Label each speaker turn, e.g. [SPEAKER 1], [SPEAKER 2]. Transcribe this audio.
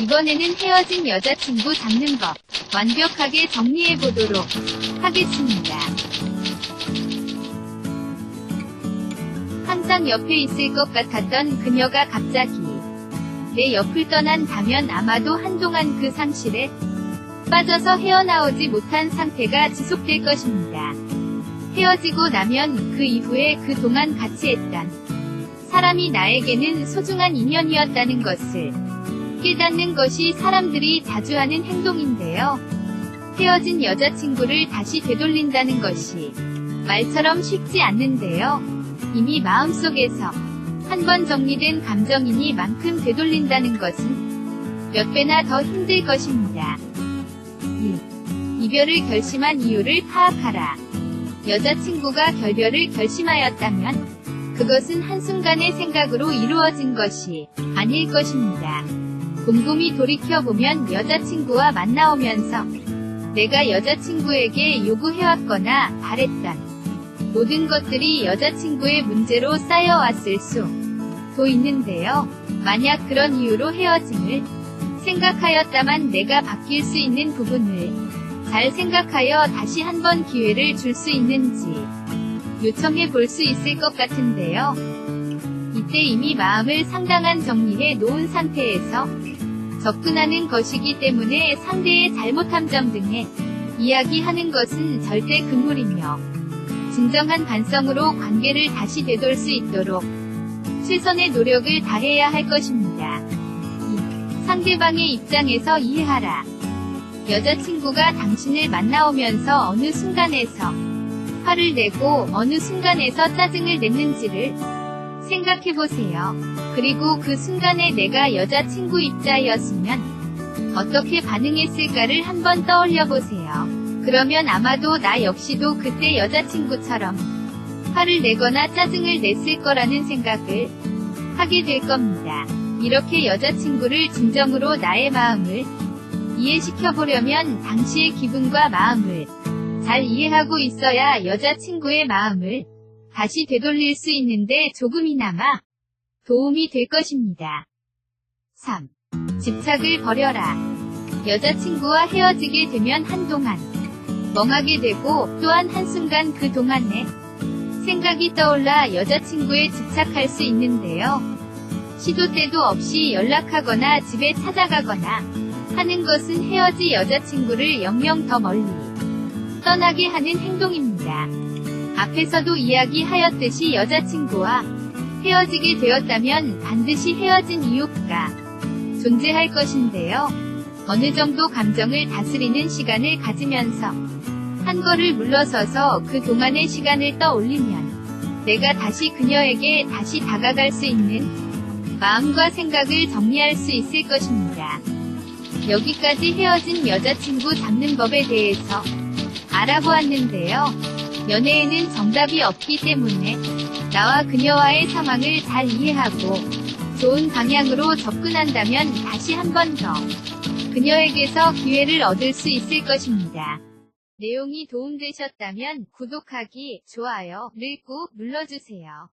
[SPEAKER 1] 이번에는 헤어진 여자친구 잡는 법 완벽하게 정리해 보도록 하겠습니다. 항상 옆에 있을 것 같았던 그녀가 갑자기 내 옆을 떠난다면 아마도 한동안 그 상실에 빠져서 헤어나오지 못한 상태가 지속될 것입니다. 헤어지고 나면 그 이후에 그동안 같이 했던 사람이 나에게는 소중한 인연이었다는 것을 깨닫는 것이 사람들이 자주 하는 행동인데요. 헤어진 여자친구를 다시 되돌린다는 것이 말처럼 쉽지 않는데요. 이미 마음속에서 한 번 정리된 감정이니 만큼 되돌린다는 것은 몇 배나 더 힘들 것입니다. 2. 이별을 결심한 이유를 파악하라. 여자친구가 결별을 결심하였다면 그것은 한순간의 생각으로 이루어진 것이 아닐 것입니다. 곰곰이 돌이켜보면 여자친구와 만나오면서 내가 여자친구에게 요구해왔거나 바랬던 모든 것들이 여자친구의 문제로 쌓여왔을 수도 있는데요. 만약 그런 이유로 헤어짐을 생각하였다만 내가 바뀔 수 있는 부분을 잘 생각하여 다시 한번 기회를 줄 수 있는지 요청해 볼 수 있을 것 같은데요. 이때 이미 마음을 상당한 정리해 놓은 상태에서 접근하는 것이기 때문에 상대의 잘못한 점 등에 이야기하는 것은 절대 금물이며 진정한 반성으로 관계를 다시 되돌 수 있도록 최선의 노력을 다해야 할 것입니다. 2. 상대방의 입장에서 이해하라. 여자친구가 당신을 만나오면서 어느 순간에서 화를 내고 어느 순간에서 짜증을 냈는지를 생각해보세요. 그리고 그 순간에 내가 여자친구 입자였으면 어떻게 반응했을까를 한번 떠올려보세요. 그러면 아마도 나 역시도 그때 여자친구처럼 화를 내거나 짜증을 냈을 거라는 생각을 하게 될 겁니다. 이렇게 여자친구를 진정으로 나의 마음을 이해시켜보려면 당시의 기분과 마음을 잘 이해하고 있어야 여자친구의 마음을 다시 되돌릴 수 있는데 조금이나마 도움이 될 것입니다. 3. 집착을 버려라. 여자친구와 헤어지게 되면 한동안 멍하게 되고 또한 한순간 그 동안에 생각이 떠올라 여자친구에 집착할 수 있는데요. 시도 때도 없이 연락하거나 집에 찾아가거나 하는 것은 헤어지 여자친구를 영영 더 멀리 떠나게 하는 행동입니다. 앞에서도 이야기하였듯이 여자친구와 헤어지게 되었다면 반드시 헤어진 이유가 존재할 것인데요. 어느 정도 감정을 다스리는 시간을 가지면서 한 걸을 물러서서 그 동안의 시간을 떠올리면 내가 다시 그녀에게 다시 다가갈 수 있는 마음과 생각을 정리할 수 있을 것입니다. 여기까지 헤어진 여자친구 잡는 법에 대해서 알아보았는데요. 연애에는 정답이 없기 때문에 나와 그녀와의 상황을 잘 이해하고 좋은 방향으로 접근한다면 다시 한 번 더 그녀에게서 기회를 얻을 수 있을 것입니다. 내용이 도움되셨다면 구독하기, 좋아요 를 꾹 눌러주세요.